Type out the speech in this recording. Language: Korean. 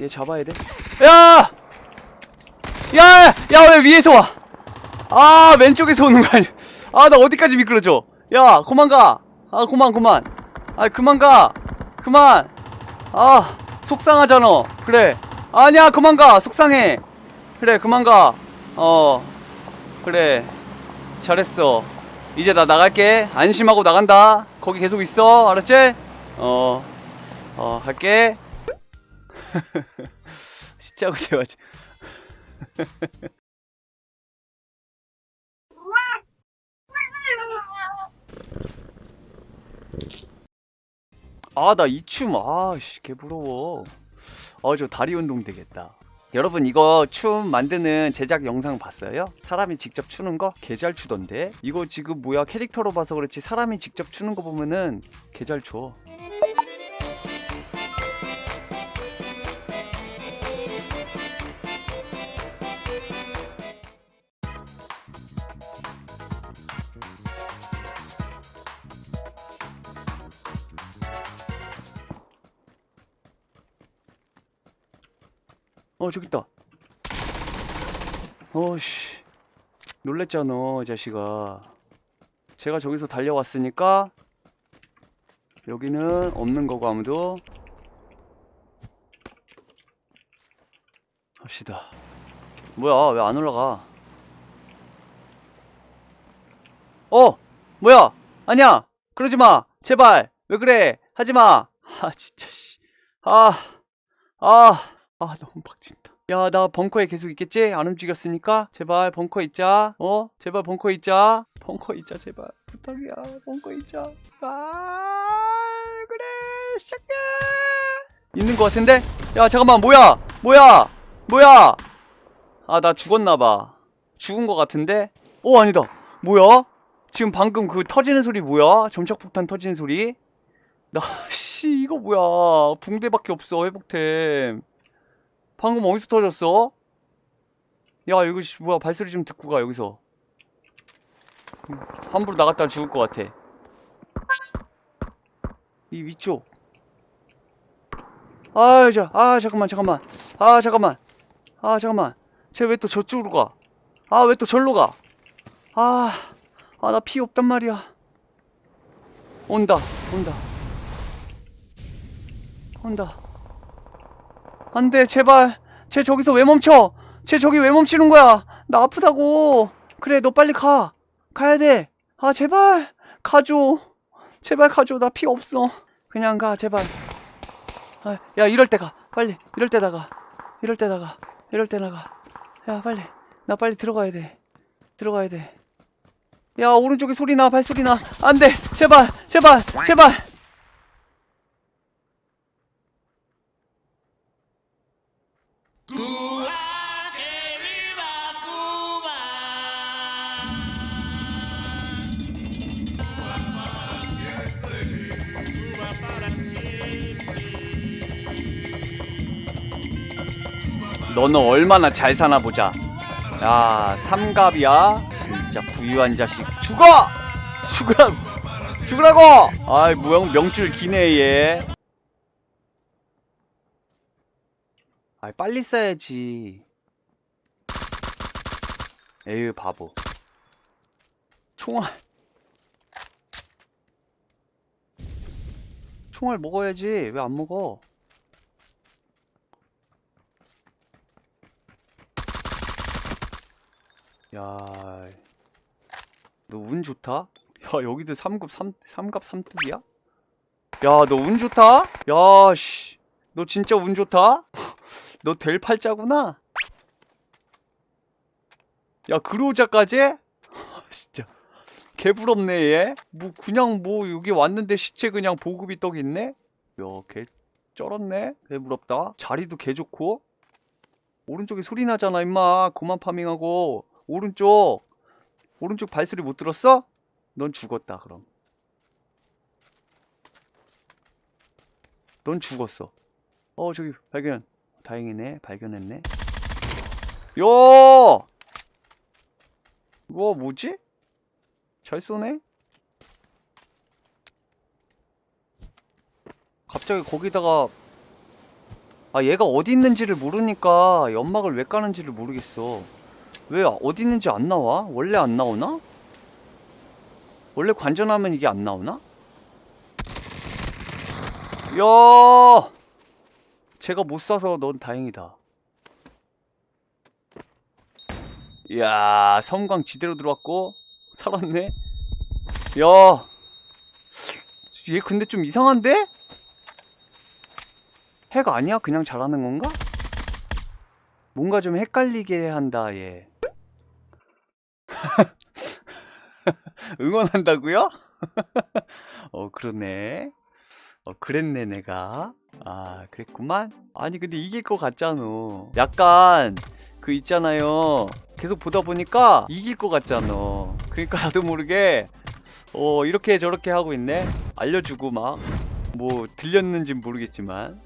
얘 잡아야 돼. 야! 야! 야, 왜 위에서 와? 아, 왼쪽에서 오는 거 아니야. 아, 나 어디까지 미끄러져. 야, 그만 가. 아, 그만, 그만. 아, 그만 가. 그만. 아, 속상하잖아. 그래. 아니야, 그만 가. 속상해. 그래, 그만 가. 어, 그래. 잘했어. 이제 나 나갈게. 안심하고 나간다. 거기 계속 있어. 알았지? 어, 어, 갈게. 진짜고 대화지. 아, 나 이 춤, 아, 씨, 개 부러워. 어, 저 다리 운동 되겠다. 여러분, 이거 춤 만드는 제작 영상 봤어요? 사람이 직접 추는 거? 개 잘 추던데? 이거 지금 뭐야, 캐릭터로 봐서 그렇지, 사람이 직접 추는 거 보면은 개 잘 춰. 어, 저기 있다. 어씨. 놀랬잖아, 이 자식아. 제가 저기서 달려왔으니까 여기는 없는 거고 아무도 갑시다. 뭐야, 왜 안 올라가? 어! 뭐야! 아니야! 그러지 마! 제발! 왜 그래! 하지 마! 아, 진짜, 씨. 아, 아, 아, 너무 빡친다. 야, 나 벙커에 계속 있겠지? 안 움직였으니까? 제발, 벙커 있자. 어? 제발, 벙커 있자. 벙커 있자, 제발. 부탁이야, 벙커 있자. 아, 그래, 시작해! 있는 것 같은데? 야, 잠깐만, 뭐야! 뭐야! 뭐야! 아, 나 죽었나봐. 죽은 것 같은데? 오, 아니다. 뭐야? 지금 방금 그 터지는 소리 뭐야? 점착폭탄 터지는 소리? 나, 씨, 이거 뭐야. 붕대밖에 없어, 회복템. 방금 어디서 터졌어? 야, 이거, 씨, 뭐야. 발소리 좀 듣고 가, 여기서. 음, 함부로 나갔다 죽을 것 같아. 이 위쪽. 아, 자, 아, 잠깐만, 잠깐만. 아, 잠깐만. 아, 잠깐만. 쟤 왜 또 저쪽으로 가? 아, 왜 또 절로 가? 아, 아, 나 피 없단 말이야. 온다, 온다. 온다. 안 돼, 제발. 쟤 저기서 왜 멈춰? 쟤 저기 왜 멈추는 거야? 나 아프다고. 그래, 너 빨리 가. 가야 돼. 아, 제발. 가줘. 제발 가줘. 나 피 없어. 그냥 가, 제발. 아, 야, 이럴 때 가. 빨리. 이럴 때다가. 이럴 때다가. 이럴 때 나가. 야, 빨리. 나 빨리 들어가야 돼. 들어가야 돼. 야, 오른쪽에 소리 나, 발소리 나. 안 돼. 제발, 제발, 제발. 너는 얼마나 잘 사나 보자. 야, 삼갑이야. 진짜 부유한 자식. 죽어! 죽으라, 죽으라고! 아이, 명, 명줄 기네, 얘. 아이, 빨리 써야지. 에휴, 바보. 총알. 총알 먹어야지. 왜 안 먹어? 야, 너 운 좋다? 야, 여기도 3급 3, 삼갑 3뚝이야? 야, 너 운 좋다? 야, 씨. 너 진짜 운 좋다? 너될 팔자구나? 야, 그로자까지? 진짜. 개부럽네, 얘. 뭐, 그냥 뭐, 여기 왔는데 시체 그냥 보급이 떡 있네? 야, 개 쩔었네? 개 부럽다. 자리도 개 좋고. 오른쪽에 소리 나잖아, 임마. 그만 파밍하고. 오른쪽 오른쪽 발소리 못 들었어? 넌 죽었다 그럼. 넌 죽었어. 어 저기 발견. 다행이네. 발견했네. 요! 이거 뭐지? 잘 쏘네? 갑자기 거기다가 아 얘가 어디 있는지를 모르니까 연막을 왜 까는지를 모르겠어 왜 어디 있는지 안 나와? 원래 안 나오나? 원래 관전하면 이게 안 나오나? 야 제가 못 쏴서 넌 다행이다 이야 섬광 지대로 들어왔고 살았네 야 얘 근데 좀 이상한데? 핵 아니야? 그냥 잘하는 건가? 뭔가 좀 헷갈리게 한다 얘 응원한다고요? 어 그러네. 어 그랬네 내가. 아 그랬구만. 아니 근데 이길 것 같잖아. 약간 그 있잖아요. 계속 보다 보니까 이길 것 같잖아. 그러니까 나도 모르게 어 이렇게 저렇게 하고 있네. 알려주고 막. 뭐 들렸는진 모르겠지만